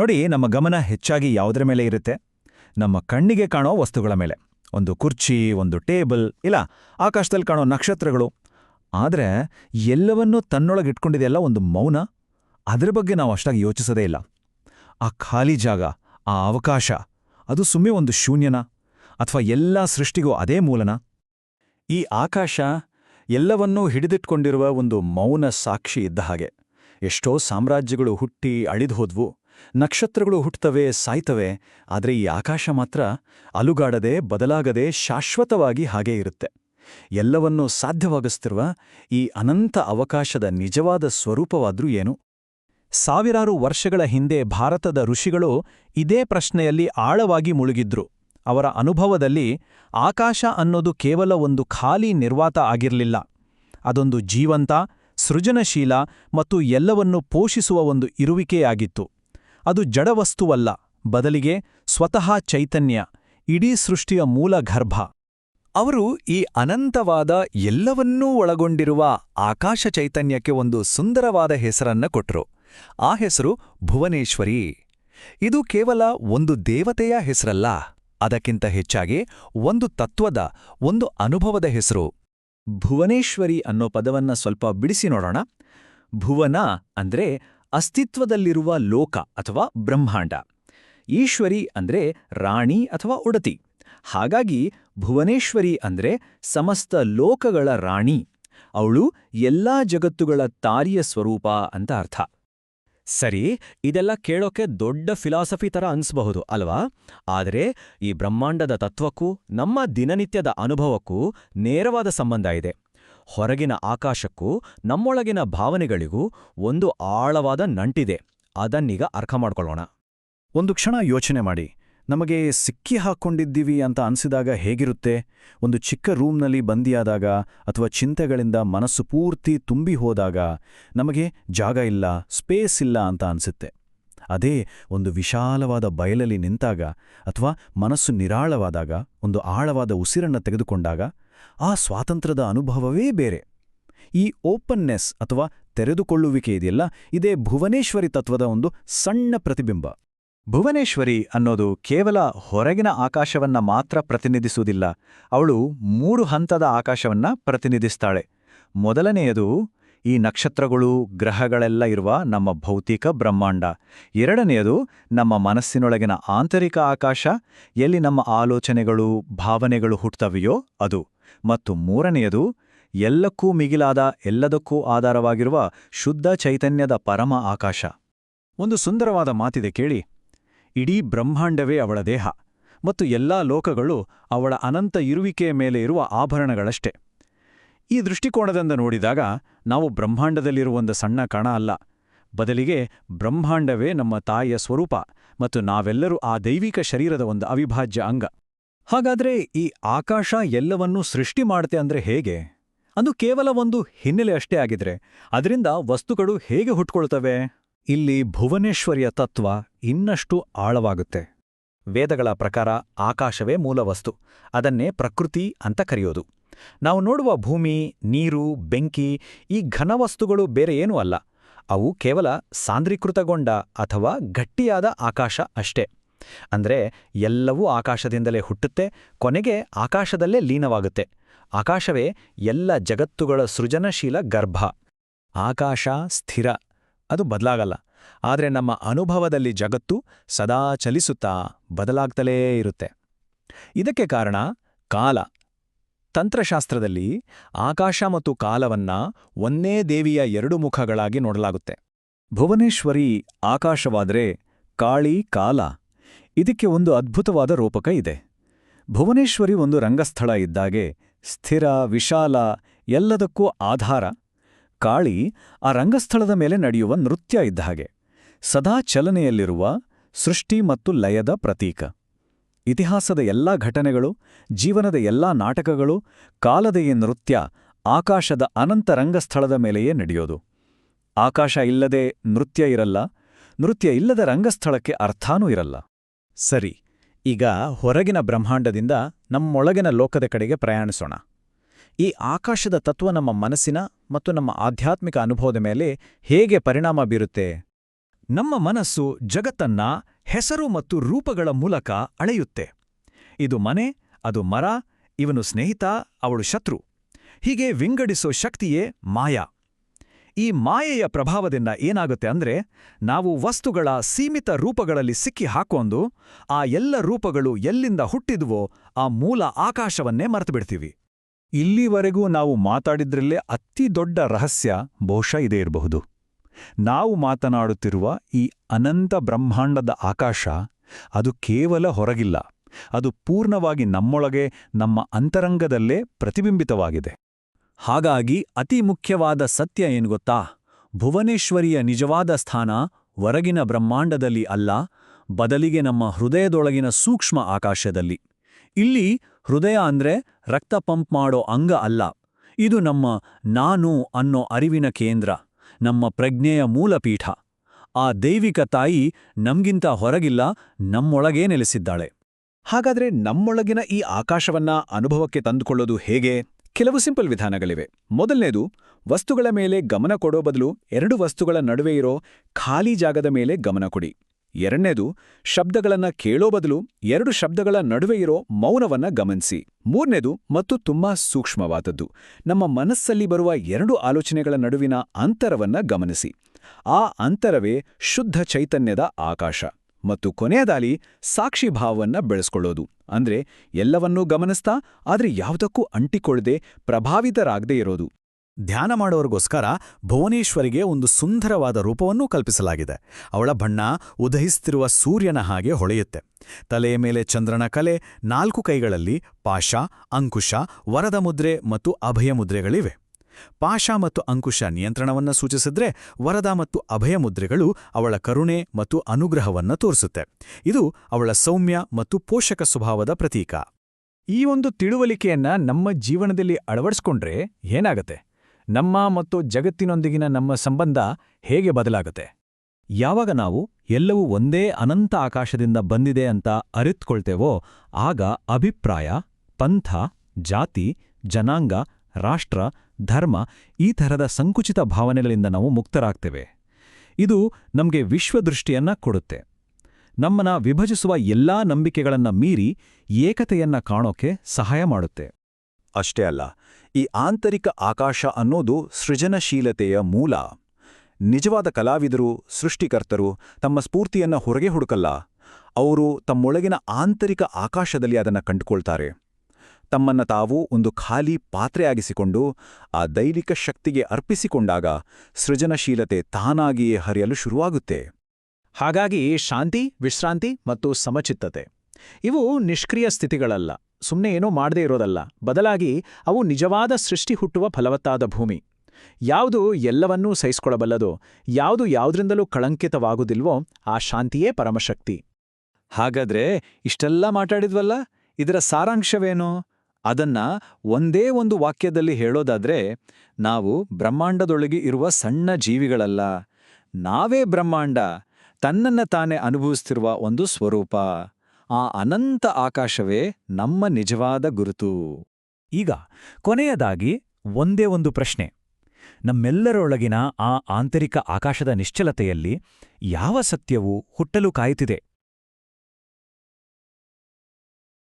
ನೋಡಿ, ನಮ್ಮ ಗಮನ ಹೆಚ್ಚಾಗಿ ಯಾವುದರ ಮೇಲೆ ಇರುತ್ತೆ? ನಮ್ಮ ಕಣ್ಣಿಗೆ ಕಾಣೋ ವಸ್ತುಗಳ ಮೇಲೆ. ಒಂದು ಕುರ್ಚಿ, ಒಂದು ಟೇಬಲ್, ಇಲ್ಲ, ಆಕಾಶದಲ್ಲಿ ಕಾಣೋ ನಕ್ಷತ್ರಗಳು. ಆದರೆ, ಎಲ್ಲವನ್ನೂ ತನ್ನೊಳಗಿಟ್ಕೊಂಡಿದೆಯಲ್ಲ ಒಂದು ಮೌನ? ಅದರ ಬಗ್ಗೆ ನಾವು ಅಷ್ಟಾಗಿ ಯೋಚಿಸೋದೇ ಇಲ್ಲ. ಆ ಖಾಲಿ ಜಾಗ, ಆ ಅವಕಾಶ, ಅದು ಸುಮ್ಮನೆ ಒಂದು ಶೂನ್ಯನ? ಅಥವಾ ಎಲ್ಲ ಸೃಷ್ಟಿಗೂ ಅದೇ ಮೂಲನ? ಈ ಆಕಾಶ ಎಲ್ಲವನ್ನೂ ಹಿಡಿದಿಟ್ಕೊಂಡಿರುವ ಒಂದು ಮೌನ ಸಾಕ್ಷಿ ಇದ್ದ ಹಾಗೆ. ಎಷ್ಟೋ ಸಾಮ್ರಾಜ್ಯಗಳು ಹುಟ್ಟಿ ಅಳಿದು ಹೋದ್ವು. ನಕ್ಷತ್ರಗಳು ಹುಟ್ಟುತ್ತವೆ, ಸಾಯ್ತವೆ, ಆದರೆ ಈ ಆಕಾಶ ಮಾತ್ರ ಅಲುಗಾಡದೆ, ಬದಲಾಗದೆ ಶಾಶ್ವತವಾಗಿ ಹಾಗೇ ಇರುತ್ತೆ. ಎಲ್ಲವನ್ನೂ ಸಾಧ್ಯವಾಗಿಸ್ತಿರುವ ಈ ಅನಂತ ಅವಕಾಶದ ನಿಜವಾದ ಸ್ವರೂಪವಾದ್ರೂ ಏನು? ಸಾವಿರಾರು ವರ್ಷಗಳ ಹಿಂದೆ ಭಾರತದ ಋಷಿಗಳು ಇದೇ ಪ್ರಶ್ನೆಯಲ್ಲಿ ಆಳವಾಗಿ ಮುಳುಗಿದ್ರು. ಅವರ ಅನುಭವದಲ್ಲಿ ಆಕಾಶ ಅನ್ನೋದು ಕೇವಲ ಒಂದು ಖಾಲಿ ನಿರ್ವಾತ ಆಗಿರಲಿಲ್ಲ. ಅದೊಂದು ಜೀವಂತ, ಸೃಜನಶೀಲ ಮತ್ತು ಎಲ್ಲವನ್ನೂ ಪೋಷಿಸುವ ಒಂದು ಇರುವಿಕೆಯಾಗಿತ್ತು. ಅದು ಜಡವಸ್ತುವಲ್ಲ. ಬದಲಿಗೆ ಸ್ವತಃ ಚೈತನ್ಯ, ಇಡೀ ಸೃಷ್ಟಿಯ ಮೂಲ ಗರ್ಭ. ಅವರು ಈ ಅನಂತವಾದ ಎಲ್ಲವನ್ನೂ ಒಳಗೊಂಡಿರುವ ಆಕಾಶ ಚೈತನ್ಯಕ್ಕೆ ಒಂದು ಸುಂದರವಾದ ಹೆಸರನ್ನ ಕೊಟ್ರು. ಆ ಹೆಸರು ಭುವನೇಶ್ವರಿ. ಇದು ಕೇವಲ ಒಂದು ದೇವತೆಯ ಹೆಸರಲ್ಲ, ಅದಕ್ಕಿಂತ ಹೆಚ್ಚಾಗಿ ಒಂದು ತತ್ವದ, ಒಂದು ಅನುಭವದ ಹೆಸರು. ಭುವನೇಶ್ವರಿ ಅನ್ನೋ ಪದವನ್ನ ಸ್ವಲ್ಪ ಬಿಡಿಸಿ ನೋಡೋಣ. ಭುವನ ಅಂದ್ರೆ ಅಸ್ತಿತ್ವದಲ್ಲಿರುವ ಲೋಕ ಅಥವಾ ಬ್ರಹ್ಮಾಂಡ. ಈಶ್ವರಿ ಅಂದ್ರೆ ರಾಣಿ ಅಥವಾ ಒಡತಿ ಹಾಗಾಗಿ ಭುವನೇಶ್ವರಿ ಅಂದ್ರೆ ಸಮಸ್ತ ಲೋಕಗಳ ರಾಣಿ. ಅವಳು ಎಲ್ಲಾ ಜಗತ್ತುಗಳ ತಾರಿಯ ಸ್ವರೂಪ ಅಂತ ಅರ್ಥ. ಸರಿ, ಇದೆಲ್ಲ ಕೇಳೋಕೆ ದೊಡ್ಡ ಫಿಲಾಸಫಿ ತರ ಅನ್ಸ್ಬಹುದು, ಅಲ್ವಾ? ಆದರೆ ಈ ಬ್ರಹ್ಮಾಂಡದ ತತ್ವಕ್ಕೂ, ನಮ್ಮ ದಿನನಿತ್ಯದ ಅನುಭವಕ್ಕೂ ನೇರವಾದ ಸಂಬಂಧ ಇದೆ. ಹೊರಗಿನ ಆಕಾಶಕ್ಕೂ ನಮ್ಮೊಳಗಿನ ಭಾವನೆಗಳಿಗೂ ಒಂದು ಆಳವಾದ ನಂಟಿದೆ. ಅದನ್ನೀಗ ಅರ್ಥ ಮಾಡ್ಕೊಳ್ಳೋಣ. ಒಂದು ಕ್ಷಣ ಯೋಚನೆ ಮಾಡಿ. ನಮಗೆ ಸಿಕ್ಕಿ ಹಾಕ್ಕೊಂಡಿದ್ದೀವಿ ಅಂತ ಅನ್ಸಿದಾಗ ಹೇಗಿರುತ್ತೆ? ಒಂದು ಚಿಕ್ಕ ರೂಮ್ನಲ್ಲಿ ಬಂದಿಯಾದಾಗ ಅಥವಾ ಚಿಂತೆಗಳಿಂದ ಮನಸ್ಸು ಪೂರ್ತಿ ತುಂಬಿ ಹೋದಾಗ ನಮಗೆ ಜಾಗ ಇಲ್ಲ, ಸ್ಪೇಸ್ ಇಲ್ಲ ಅಂತ ಅನ್ಸುತ್ತೆ. ಅದೇ ಒಂದು ವಿಶಾಲವಾದ ಬಯಲಲ್ಲಿ ನಿಂತಾಗ ಅಥವಾ ಮನಸ್ಸು ನಿರಾಳವಾದಾಗ, ಒಂದು ಆಳವಾದ ಉಸಿರನ್ನು ತೆಗೆದುಕೊಂಡಾಗ ಆ ಸ್ವಾತಂತ್ರ್ಯದ ಅನುಭವವೇ ಬೇರೆ. ಈ ಓಪನ್ನೆಸ್ ಅಥವಾ ತೆರೆದುಕೊಳ್ಳುವಿಕೆ ಇದೆಯಲ್ಲ? ಇದೇ ಭುವನೇಶ್ವರಿ ತತ್ವದ ಒಂದು ಸಣ್ಣ ಪ್ರತಿಬಿಂಬ. ಭುವನೇಶ್ವರಿ ಅನ್ನೋದು ಕೇವಲ ಹೊರಗಿನ ಆಕಾಶವನ್ನ ಮಾತ್ರ ಪ್ರತಿನಿಧಿಸುವುದಿಲ್ಲ. ಅವಳು ಮೂರು ಹಂತದ ಆಕಾಶವನ್ನ ಪ್ರತಿನಿಧಿಸ್ತಾಳೆ. ಮೊದಲನೆಯದು ಈ ನಕ್ಷತ್ರಗಳು, ಗ್ರಹಗಳೆಲ್ಲ ಇರುವ ನಮ್ಮ ಭೌತಿಕ ಬ್ರಹ್ಮಾಂಡ. ಎರಡನೆಯದು ನಮ್ಮ ಮನಸ್ಸಿನೊಳಗಿನ ಆಂತರಿಕ ಆಕಾಶ, ಎಲ್ಲಿ ನಮ್ಮ ಆಲೋಚನೆಗಳು, ಭಾವನೆಗಳು ಹುಟ್ಟುತ್ತವೆಯೋ ಅದು. ಮತ್ತು ಮೂರನೆಯದು, ಎಲ್ಲಕ್ಕೂ ಮಿಗಿಲಾದ, ಎಲ್ಲದಕ್ಕೂ ಆಧಾರವಾಗಿರುವ ಶುದ್ಧ ಚೈತನ್ಯದ ಪರಮ ಆಕಾಶ. ಒಂದು ಸುಂದರವಾದ ಮಾತಿದೆ ಕೇಳಿ. ಇಡೀ ಬ್ರಹ್ಮಾಂಡವೇ ಅವಳ ದೇಹ, ಮತ್ತು ಎಲ್ಲಾ ಲೋಕಗಳು ಅವಳ ಅನಂತ ಇರುವಿಕೆಯ ಮೇಲೆ ಇರುವ ಆಭರಣಗಳಷ್ಟೇ. ಈ ದೃಷ್ಟಿಕೋನದಿಂದ ನೋಡಿದಾಗ ನಾವು ಬ್ರಹ್ಮಾಂಡದಲ್ಲಿರುವ ಒಂದು ಸಣ್ಣ ಕಣ ಅಲ್ಲ. ಬದಲಿಗೆ ಬ್ರಹ್ಮಾಂಡವೇ ನಮ್ಮ ತಾಯಿಯ ಸ್ವರೂಪ ಮತ್ತು ನಾವೆಲ್ಲರೂ ಆ ದೈವಿಕ ಶರೀರದ ಒಂದು ಅವಿಭಾಜ್ಯ ಅಂಗ. ಹಾಗಾದ್ರೆ ಈ ಆಕಾಶ ಎಲ್ಲವನ್ನೂ ಸೃಷ್ಟಿ ಮಾಡುತ್ತೆ ಅಂದ್ರೆ ಹೇಗೆ? ಅದು ಕೇವಲ ಒಂದು ಹಿನ್ನೆಲೆ ಅಷ್ಟೇ ಆಗಿದ್ರೆ ಅದರಿಂದ ವಸ್ತುಗಳು ಹೇಗೆ ಹುಟ್ಕೊಳ್ತವೆ? ಇಲ್ಲಿ ಭುವನೇಶ್ವರಿಯ ತತ್ವ ಇನ್ನಷ್ಟು ಆಳವಾಗುತ್ತೆ. ವೇದಗಳ ಪ್ರಕಾರ ಆಕಾಶವೇ ಮೂಲವಸ್ತು ಅದನ್ನೇ ಪ್ರಕೃತಿ ಅಂತ ಕರೆಯೋದು. ನಾವು ನೋಡುವ ಭೂಮಿ, ನೀರು, ಬೆಂಕಿ ಈ ಘನವಸ್ತುಗಳು ಬೇರೆ ಏನೂ ಅಲ್ಲ. ಅವು ಕೇವಲ ಸಾಂದ್ರೀಕೃತಗೊಂಡ ಅಥವಾ ಗಟ್ಟಿಯಾದ ಆಕಾಶ ಅಷ್ಟೇ. ಅಂದ್ರೆ ಎಲ್ಲವೂ ಆಕಾಶದಿಂದಲೇ ಹುಟ್ಟುತ್ತೆ, ಕೊನೆಗೆ ಆಕಾಶದಲ್ಲೇ ಲೀನವಾಗುತ್ತೆ. ಆಕಾಶವೇ ಎಲ್ಲ ಜಗತ್ತುಗಳ ಸೃಜನಶೀಲ ಗರ್ಭ. ಆಕಾಶ ಸ್ಥಿರ. ಅದು ಬದಲಾಗಲ್ಲ. ಆದರೆ ನಮ್ಮ ಅನುಭವದಲ್ಲಿ ಜಗತ್ತು ಸದಾ ಚಲಿಸುತ್ತಾ ಬದಲಾಗ್ತಲೇ ಇರುತ್ತೆ. ಇದಕ್ಕೆ ಕಾರಣ ಕಾಲ. ತಂತ್ರಶಾಸ್ತ್ರದಲ್ಲಿ ಆಕಾಶ ಮತ್ತು ಕಾಲವನ್ನ ಒಂದೇ ದೇವಿಯ ಎರಡು ಮುಖಗಳಾಗಿ ನೋಡಲಾಗುತ್ತೆ. ಭುವನೇಶ್ವರಿ ಆಕಾಶವಾದರೆ ಕಾಳಿ, ಕಾಲ. ಇದಕ್ಕೆ ಒಂದು ಅದ್ಭುತವಾದ ರೂಪಕ ಇದೆ. ಭುವನೇಶ್ವರಿ ಒಂದು ರಂಗಸ್ಥಳ ಇದ್ದಾಗೆ ಸ್ಥಿರ, ವಿಶಾಲ, ಎಲ್ಲದಕ್ಕೂ ಆಧಾರ. ಕಾಳಿ ಆ ರಂಗಸ್ಥಳದ ಮೇಲೆ ನಡೆಯುವ ನೃತ್ಯ ಇದ್ದ ಹಾಗೆ. ಸದಾ ಚಲನೆಯಲ್ಲಿರುವ ಸೃಷ್ಟಿ ಮತ್ತು ಲಯದ ಪ್ರತೀಕ. ಇತಿಹಾಸದ ಎಲ್ಲಾ ಘಟನೆಗಳು, ಜೀವನದ ಎಲ್ಲಾ ನಾಟಕಗಳು ಕಾಲದ ಈ ನೃತ್ಯ, ಆಕಾಶದ ಅನಂತ ರಂಗಸ್ಥಳದ ಮೇಲೆಯೇ ನಡೆಯೋದು. ಆಕಾಶ ಇಲ್ಲದೆ ನೃತ್ಯ ಇರಲ್ಲ, ನೃತ್ಯ ಇಲ್ಲದ ರಂಗಸ್ಥಳಕ್ಕೆ ಅರ್ಥಾನೂ ಇರಲ್ಲ. ಸರಿ, ಈಗ ಹೊರಗಿನ ಬ್ರಹ್ಮಾಂಡದಿಂದ ನಮ್ಮೊಳಗಿನ ಲೋಕದ ಕಡೆಗೆ ಪ್ರಯಾಣಿಸೋಣ. ಈ ಆಕಾಶದ ತತ್ವ ನಮ್ಮ ಮನಸ್ಸಿನ ಮತ್ತು ನಮ್ಮ ಆಧ್ಯಾತ್ಮಿಕ ಅನುಭವದ ಮೇಲೆ ಹೇಗೆ ಪರಿಣಾಮ ಬೀರುತ್ತೆ? ನಮ್ಮ ಮನಸ್ಸು ಜಗತ್ತನ್ನ, ಹೆಸರು ಮತ್ತು ರೂಪಗಳ ಮೂಲಕ ಅಳೆಯುತ್ತೆ. ಇದು ಮನೆ, ಅದು ಮರ, ಇವನು ಸ್ನೇಹಿತ, ಅವಳು ಶತ್ರು. ಹೀಗೆ ವಿಂಗಡಿಸೋ ಶಕ್ತಿಯೇ ಮಾಯಾ. ಈ ಮಾಯೆಯ ಪ್ರಭಾವದಿಂದ ಏನಾಗುತ್ತೆ ಅಂದ್ರೆ, ನಾವು ವಸ್ತುಗಳ ಸೀಮಿತ ರೂಪಗಳಲ್ಲಿ ಸಿಕ್ಕಿ ಹಾಕೊಂಡು ಆ ಎಲ್ಲ ರೂಪಗಳು ಎಲ್ಲಿಂದ ಹುಟ್ಟಿದ್ವೋ ಆ ಮೂಲ ಆಕಾಶವನ್ನೇ ಮರೆತುಬಿಡ್ತೀವಿ. ಇಲ್ಲಿವರೆಗೂ ನಾವು ಮಾತಾಡಿದ್ರಲ್ಲೇ ಅತಿ ದೊಡ್ಡ ರಹಸ್ಯ, ಬಹುಶಃ ಇದೇ ಇರಬಹುದು. ನಾವು ಮಾತನಾಡುತ್ತಿರುವ ಈ ಅನಂತ ಬ್ರಹ್ಮಾಂಡದ ಆಕಾಶ ಅದು ಕೇವಲ ಹೊರಗಿಲ್ಲ, ಅದು ಪೂರ್ಣವಾಗಿ ನಮ್ಮೊಳಗೆ, ನಮ್ಮ ಅಂತರಂಗದಲ್ಲೇ ಪ್ರತಿಬಿಂಬಿತವಾಗಿದೆ. ಹಾಗಾಗಿ ಅತಿ ಮುಖ್ಯವಾದ ಸತ್ಯ ಏನು ಗೊತ್ತಾ? ಭುವನೇಶ್ವರಿಯ ನಿಜವಾದ ಸ್ಥಾನ ಹೊರಗಿನ ಬ್ರಹ್ಮಾಂಡದಲ್ಲಿ ಅಲ್ಲ, ಬದಲಿಗೆ ನಮ್ಮ ಹೃದಯದೊಳಗಿನ ಸೂಕ್ಷ್ಮ ಆಕಾಶದಲ್ಲಿ. ಇಲ್ಲಿ ಹೃದಯ ಅಂದ್ರೆ ರಕ್ತ ಪಂಪ್ ಮಾಡೋ ಅಂಗ ಅಲ್ಲ, ಇದು ನಮ್ಮ ನಾನು ಅನ್ನೋ ಅರಿವಿನ ಕೇಂದ್ರ. ನಮ್ಮ ಪ್ರಜ್ಞೆಯ ಮೂಲಪೀಠ. ಆ ದೈವಿಕ ತಾಯಿ ನಮ್ಗಿಂತ ಹೊರಗಿಲ್ಲ, ನಮ್ಮೊಳಗೇ ನೆಲೆಸಿದ್ದಾಳೆ. ಹಾಗಾದ್ರೆ ನಮ್ಮೊಳಗಿನ ಈ ಆಕಾಶವನ್ನ ಅನುಭವಕ್ಕೆ ತಂದುಕೊಳ್ಳೋದು ಹೇಗೆ? ಕೆಲವು ಸಿಂಪಲ್ ವಿಧಾನಗಳಿವೆ. ಮೊದಲನೇದು, ವಸ್ತುಗಳ ಮೇಲೆ ಗಮನ ಕೊಡೋ ಬದಲು ಎರಡು ವಸ್ತುಗಳ ನಡುವೆ ಇರೋ ಖಾಲಿ ಜಾಗದ ಮೇಲೆ ಗಮನ ಕೊಡಿ. ಎರಡನೇದು, ಶಬ್ದಗಳನ್ನ ಕೇಳೋ ಬದಲು ಎರಡು ಶಬ್ದಗಳ ನಡುವೆ ಇರೋ ಮೌನವನ್ನ ಗಮನಿಸಿ. ಮೂರನೇದು, ಮತ್ತು ತುಂಬಾ ಸೂಕ್ಷ್ಮವಾದದ್ದು, ನಮ್ಮ ಮನಸ್ಸಲ್ಲಿ ಬರುವ ಎರಡು ಆಲೋಚನೆಗಳ ನಡುವಿನ ಅಂತರವನ್ನ ಗಮನಿಸಿ. ಆ ಅಂತರವೇ ಶುದ್ಧ ಚೈತನ್ಯದ ಆಕಾಶ, ಮತ್ತು ಕೊನೆಯದಾಲಿ ಸಾಕ್ಷಿಭಾವವನ್ನ ಬೆಳೆಸ್ಕೊಳ್ಳೋದು. ಅಂದ್ರೆ ಎಲ್ಲವನ್ನೂ ಗಮನಿಸ್ತಾ, ಆದ್ರೆ ಯಾವುದಕ್ಕೂ ಅಂಟಿಕೊಳ್ಳದೆ ಪ್ರಭಾವಿತರಾಗದೇ ಇರೋದು. ಧ್ಯಾನ ಮಾಡೋರಿಗೋಸ್ಕರ ಭುವನೇಶ್ವರಿಗೆ ಒಂದು ಸುಂದರವಾದ ರೂಪವನ್ನೂ ಕಲ್ಪಿಸಲಾಗಿದೆ. ಅವಳ ಬಣ್ಣ ಉದಯಿಸ್ತಿರುವ ಸೂರ್ಯನ ಹಾಗೆ ಹೊಳೆಯುತ್ತೆ. ತಲೆಯ ಮೇಲೆ ಚಂದ್ರನ ಕಲೆ, ನಾಲ್ಕು ಕೈಗಳಲ್ಲಿ ಪಾಶ, ಅಂಕುಶ, ವರದ ಮುದ್ರೆ ಮತ್ತು ಅಭಯ ಮುದ್ರೆಗಳಿವೆ. ಪಾಶ ಮತ್ತು ಅಂಕುಶ ನಿಯಂತ್ರಣವನ್ನ ಸೂಚಿಸಿದ್ರೆ ವರದ ಮತ್ತು ಅಭಯ ಮುದ್ರೆಗಳು ಅವಳ ಕರುಣೆ ಮತ್ತು ಅನುಗ್ರಹವನ್ನ ತೋರಿಸುತ್ತೆ. ಇದು ಅವಳ ಸೌಮ್ಯ ಮತ್ತು ಪೋಷಕ ಸ್ವಭಾವದ ಪ್ರತೀಕ. ಈ ಒಂದು ತಿಳುವಳಿಕೆಯನ್ನ ನಮ್ಮ ಜೀವನದಲ್ಲಿ ಅಳವಡಿಸ್ಕೊಂಡ್ರೆ ಏನಾಗತ್ತೆ? ನಮ್ಮ ಮತ್ತು ಜಗತ್ತಿನೊಂದಿಗಿನ ನಮ್ಮ ಸಂಬಂಧ ಹೇಗೆ ಬದಲಾಗುತ್ತೆ? ಯಾವಾಗ ನಾವು ಎಲ್ಲವೂ ಒಂದೇ ಅನಂತ ಆಕಾಶದಿಂದ ಬಂದಿದೆ ಅಂತ ಅರಿತ್ಕೊಳ್ತೇವೋ, ಆಗ ಅಭಿಪ್ರಾಯ, ಪಂಥ, ಜಾತಿ, ಜನಾಂಗ, ರಾಷ್ಟ್ರ, ಧರ್ಮ ಈ ಥರದ ಸಂಕುಚಿತ ಭಾವನೆಗಳಿಂದ ನಾವು ಮುಕ್ತರಾಗ್ತೇವೆ. ಇದು ನಮಗೆ ವಿಶ್ವದೃಷ್ಟಿಯನ್ನ ಕೊಡುತ್ತೆ. ನಮ್ಮನ್ನ ವಿಭಜಿಸುವ ಎಲ್ಲಾ ನಂಬಿಕೆಗಳನ್ನ ಮೀರಿ ಏಕತೆಯನ್ನ ಕಾಣೋಕೆ ಸಹಾಯ ಮಾಡುತ್ತೆ. ಅಷ್ಟೇ ಅಲ್ಲ, ಈ ಆಂತರಿಕ ಆಕಾಶ ಅನ್ನೋದು ಸೃಜನಶೀಲತೆಯ ಮೂಲ. ನಿಜವಾದ ಕಲಾವಿದರು, ಸೃಷ್ಟಿಕರ್ತರು ತಮ್ಮ ಸ್ಫೂರ್ತಿಯನ್ನ ಹೊರಗೆ ಹುಡುಕಲ್ಲ, ಅವರು ತಮ್ಮೊಳಗಿನ ಆಂತರಿಕ ಆಕಾಶದಲ್ಲಿ ಅದನ್ನು ಕಂಡುಕೊಳ್ತಾರೆ. ತಮ್ಮನ್ನ ತಾವು ಒಂದು ಖಾಲಿ ಪಾತ್ರೆಯಾಗಿಸಿಕೊಂಡು ಆ ದೈವಿಕ ಶಕ್ತಿಗೆ ಅರ್ಪಿಸಿಕೊಂಡಾಗ ಸೃಜನಶೀಲತೆ ತಾನಾಗಿಯೇ ಹರಿಯಲು ಶುರುವಾಗುತ್ತೆ. ಹಾಗಾಗಿ ಶಾಂತಿ, ವಿಶ್ರಾಂತಿ ಮತ್ತು ಸಮಚಿತ್ತತೆ, ಇವು ನಿಷ್ಕ್ರಿಯ ಸ್ಥಿತಿಗಳಲ್ಲ. ಸುಮ್ಮನೆ ಏನೋ ಮಾಡದೇ ಇರೋದಲ್ಲ. ಬದಲಾಗಿ ಅವು ನಿಜವಾದ ಸೃಷ್ಟಿ ಹುಟ್ಟುವ ಫಲವತ್ತಾದ ಭೂಮಿ. ಯಾವುದು ಎಲ್ಲವನ್ನೂ ಸಹಿಸ್ಕೊಳ್ಳಬಲ್ಲದೋ, ಯಾವುದು ಯಾವುದರಿಂದಲೂ ಕಳಂಕಿತವಾಗುವುದಿಲ್ವೋ, ಆ ಶಾಂತಿಯೇ ಪರಮಶಕ್ತಿ. ಹಾಗಾದ್ರೆ ಇಷ್ಟೆಲ್ಲ ಮಾತಾಡಿದ್ವಲ್ಲ? ಇದರ ಸಾರಾಂಶವೇನು? ಅದನ್ನ ಒಂದೇ ಒಂದು ವಾಕ್ಯದಲ್ಲಿ ಹೇಳೋದಾದ್ರೆ, ನಾವು ಬ್ರಹ್ಮಾಂಡದೊಳಗೆ ಇರುವ ಸಣ್ಣ ಜೀವಿಗಳಲ್ಲ. ನಾವೇ ಬ್ರಹ್ಮಾಂಡ, ತನ್ನನ್ನ ತಾನೇ ಅನುಭವಿಸ್ತಿರುವ ಒಂದು ಸ್ವರೂಪ. ಆ ಅನಂತ ಆಕಾಶವೇ ನಮ್ಮ ನಿಜವಾದ ಗುರುತು. ಈಗ ಕೊನೆಯದಾಗಿ ಒಂದೇ ಒಂದು ಪ್ರಶ್ನೆ. ನಮ್ಮೆಲ್ಲರೊಳಗಿನ ಆ ಆಂತರಿಕ ಆಕಾಶದ ನಿಶ್ಚಲತೆಯಲ್ಲಿ ಯಾವ ಸತ್ಯವು ಹುಟ್ಟಲು ಕಾಯುತ್ತಿದೆ?